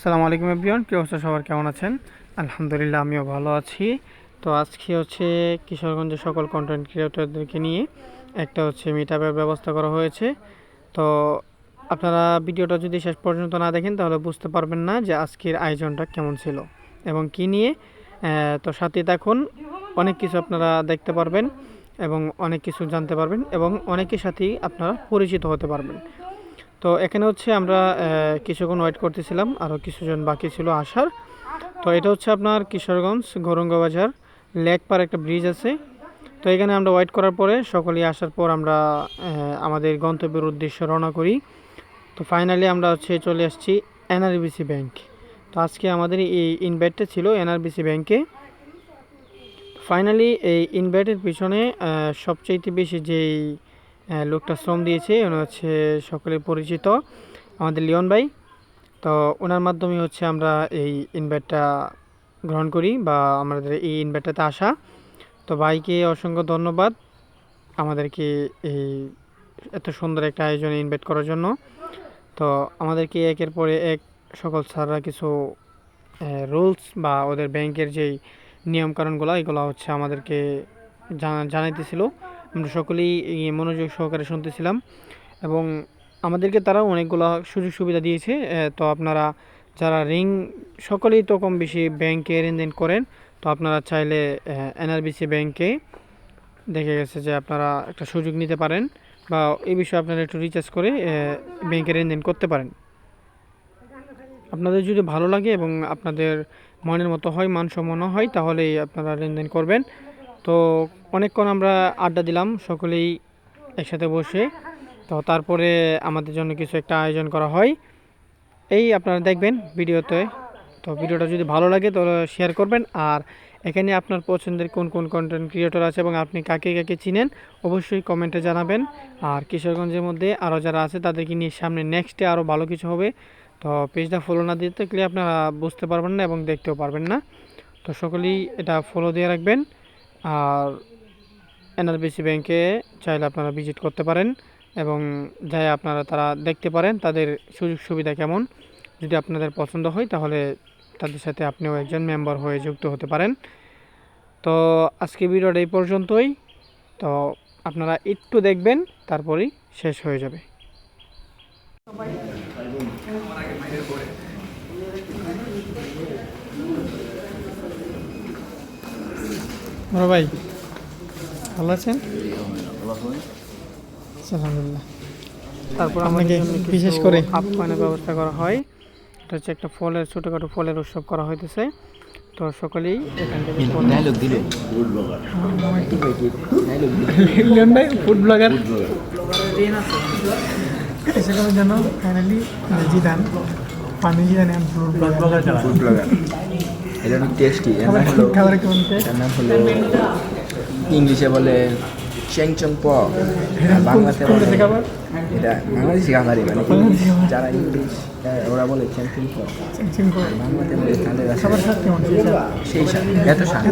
আসসালামু আলাইকুম এভরিওয়ান, কী অবস্থা সবার? কেমন আছেন? আলহামদুলিল্লাহ, আমিও ভালো আছি। তো আজকে হচ্ছে কিশোরগঞ্জের সকল কন্টেন্ট ক্রিয়েটরদেরকে নিয়ে একটা হচ্ছে মিট ব্যবস্থা করা হয়েছে। তো আপনারা ভিডিওটা যদি শেষ পর্যন্ত না দেখেন, তাহলে বুঝতে পারবেন না যে আজকের আয়োজনটা কেমন ছিল এবং কি নিয়ে। তো সাথে থাকুন, অনেক কিছু আপনারা দেখতে পারবেন এবং অনেক কিছু জানতে পারবেন এবং অনেকের সাথেই আপনারা পরিচিত হতে পারবেন। তো এখানে হচ্ছে আমরা কিছুক্ষণ ওয়েট করতেছিলাম আরও কিছুজন বাকি ছিল আসার। তো এটা হচ্ছে আপনার কিশোরগঞ্জ গৌরঙ্গ বাজার, লেক পার একটা ব্রিজ আছে। তো এখানে আমরা ওয়েট করার পরে সকলেই আসার পর আমরা আমাদের গন্তব্যের উদ্দেশ্যে রওনা করি। তো ফাইনালি আমরা হচ্ছে চলে আসছি এনআরবিসি ব্যাংক তো আজকে আমাদের এই ইনভাইটটা ছিল এনআরবিসি ব্যাংকে ফাইনালি এই ইনভাইটের পিছনে সবচাইতে বেশি যেই লোকটা শ্রম দিয়েছে, উনি হচ্ছে সকলে পরিচিত, আমাদের লিওন ভাই। তো ওনার মাধ্যমে হচ্ছে আমরা এই ইনভাইটটা গ্রহণ করি বা আমাদের এই ইনভাইটটাতে আসা। তো ভাইকে অসংখ্য ধন্যবাদ আমাদেরকে এই এত সুন্দর একটা আয়োজনে ইনভাইট করার জন্য। তো আমাদেরকে একের পরে এক সকল স্যাররা কিছু রুলস বা ওদের ব্যাংকের যেই নিয়মকানুনগুলো, এগুলো হচ্ছে আমাদেরকে জানা, জানাইতেছিল। আমরা সকলেই মনোযোগ সহকারে শুনতেছিলাম এবং আমাদেরকে তারা অনেকগুলো সুযোগ সুবিধা দিয়েছে। তো আপনারা যারা রিং সকলেই তো কম বেশি ব্যাংকে লেনদেন করেন, তো আপনারা চাইলে এনআরবিসি ব্যাংকে দেখে গেছে যে আপনারা একটা সুযোগ নিতে পারেন বা এই বিষয়ে আপনারা একটু রিচার্জ করে ব্যাংকে লেনদেন করতে পারেন। আপনাদের যদি ভালো লাগে এবং আপনাদের মনের মতো হয় মানসম্পন্ন হয়, তাহলেই আপনারা লেনদেন করবেন। তো অনেকক্ষণ আমরা আড্ডা দিলাম, সকলেই একসাথে বসে। তো তারপরে আমাদের জন্য কিছু একটা আয়োজন করা হয়। এই আপনারা দেখবেন ভিডিওতে। তো ভিডিওটা যদি ভালো লাগে তাহলে শেয়ার করবেন। আর এখানে আপনার পছন্দের কোন কোন কন্টেন্ট ক্রিয়েটর আছে এবং আপনি কাকে কাকে চিনেন, অবশ্যই কমেন্টে জানাবেন। আর কিশোরগঞ্জের মধ্যে আরও যারা আছে তাদেরকে নিয়ে সামনে নেক্সটে আরও ভালো কিছু হবে। তো পেজটা ফলো না দিতে গেলে আপনারা বুঝতে পারবেন না এবং দেখতেও পারবেন না। তো সকলেই এটা ফলো দিয়ে রাখবেন। আর এনআরবিসি ব্যাংকে চাইলে আপনারা ভিজিট করতে পারেন এবং যাই আপনারা তারা দেখতে পারেন তাদের সুযোগ সুবিধা কেমন। যদি আপনাদের পছন্দ হয় তাহলে তাদের সাথে আপনিও একজন মেম্বার হয়ে যুক্ত হতে পারেন। তো আজকে ভিডিওটা এই পর্যন্তই। তো আপনারা একটু দেখবেন, তারপরেই শেষ হয়ে যাবে। বড় ভাই ভালো আছেন? আলহামদুলিল্লাহ। তারপর আমাকে বিশেষ করে আপ্যায়নের ব্যবস্থা করা হয়। এটা হচ্ছে একটা ফলের ছোটোখাটো ফলের উৎসব করা হইতেছে। তো সকলেই এখান থেকে ফুড ব্লগার এসে করার জন্য ফাইনালি জিদান। পানি Zidan food blogger food blogger এটা অনেক টেস্টি এর নাম হলো খাবার এর নাম হলো ইংলিশে বলে চ্যাংচং প আর বাংলাতে বলে এটা বাংলাদেশি খাবারই মানে যারা ইংলিশ ওরা বলে চ্যাংচং প বাংলাতে বলে তাদের সেই এত স্বাদ।